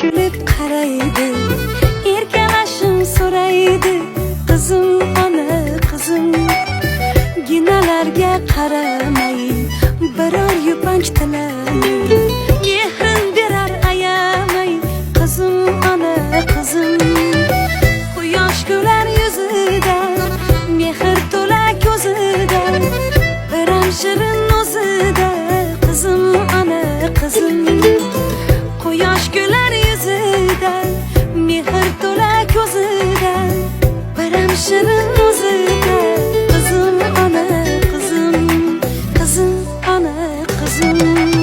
kulib qaraydi erkalashim so'raydi qizim ona qizim ginalarga qaramay biror yupanch tilamay mehrin berar ayamay qizim ona qizim quyosh kular yuzida mehr to'la ko'zida biram shirin Kızım ana kızım Kızım ana kızım.